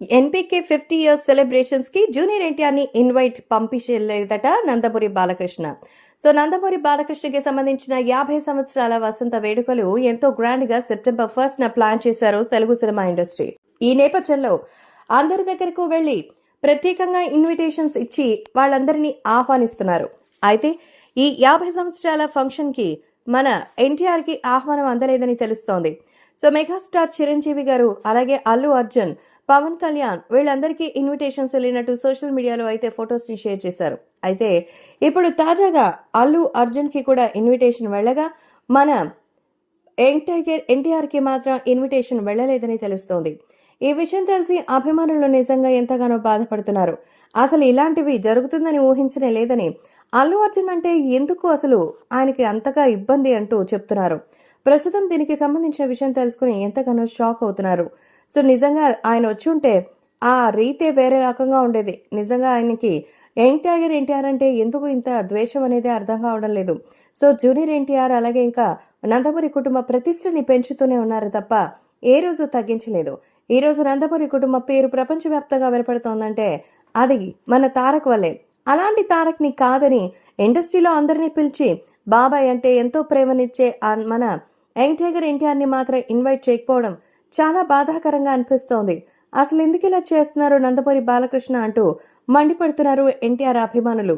NPK fifty years సెలబ్రేషన్స్కి junior ఎన్టీఆర్ని invite పంపించలేదట నందమూరి బాలకృష్ణ. సో నందమూరి బాలకృష్ణకి సంబంధించిన యాభై సంవత్సరాల వసంత వేడుకలు ఎంతో గ్రాండ్గా సెప్టెంబర్ ఫస్ట్ న ప్లాన్ చేశారు తెలుగు సినిమా ఇండస్ట్రీ. ఈ నేపథ్యంలో అందరి దగ్గరకు వెళ్ళి ప్రత్యేకంగా ఇన్విటేషన్స్ ఇచ్చి వాళ్ళందరినీ ఆహ్వానిస్తున్నారు. అయితే ఈ యాభై సంవత్సరాల ఫంక్షన్కి మన ఎన్టీఆర్కి ఆహ్వానం అందలేదని తెలుస్తోంది. సో మెగాస్టార్ చిరంజీవి గారు అలాగే అల్లు అర్జున్ పవన్ కళ్యాణ్ వీళ్ళందరికీ ఇన్విటేషన్స్ వెళ్ళినట్టు సోషల్ మీడియాలో అయితే ఫొటోస్ని షేర్ చేశారు. అయితే ఇప్పుడు తాజాగా అల్లు అర్జున్కి కూడా ఇన్విటేషన్ వెళ్ళగా మన ఎన్టీఆర్ ఎన్టీఆర్కి మాత్రం ఇన్విటేషన్ వెళ్ళలేదని తెలుస్తోంది. ఈ విషయం తెలిసి అభిమానులు నిజంగా ఎంతగానో బాధపడుతున్నారు. అసలు ఇలాంటివి జరుగుతుందని ఊహించనే లేదని అల్లు అర్జున్ అంటే ఎందుకు అసలు ఆయనకి అంతగా ఇబ్బంది అంటూ చెప్తున్నారు. ప్రస్తుతం దీనికి సంబంధించిన విషయం తెలుసుకుని ఎంతగానో షాక్ అవుతున్నారు. సో నిజంగా ఆయన వచ్చి ఉంటే ఆ రీతే వేరే రకంగా ఉండేది. నిజంగా ఆయనకి ఎన్టీఆర్ ఎన్టీఆర్ అంటే ఎందుకు ఇంత ద్వేషం అనేది అర్థం కావడం లేదు. సో జూనియర్ ఎన్టీఆర్ అలాగే ఇంకా నందమూరి కుటుంబ ప్రతిష్టని పెంచుతూనే ఉన్నారు తప్ప ఏ రోజు తగ్గించలేదు. ఈ రోజు నందమూరి కుటుంబ పేరు ప్రపంచవ్యాప్తంగా వినపడుతోందంటే అది మన తారక్ వల్లే. అలాంటి తారక్ని కాదని ఇండస్ట్రీలో అందరినీ పిలిచి బాబాయ్ అంటే ఎంతో ప్రేమనిచ్చే మన యంగ్ టైగర్ ఎన్టీఆర్ని మాత్రం ఇన్వైట్ చేయకపోవడం చాలా బాధాకరంగా అనిపిస్తోంది. అసలు ఎందుకు ఇలా చేస్తున్నారు నందమూరి బాలకృష్ణ అంటూ మండిపడుతున్నారు ఎన్టీఆర్ అభిమానులు.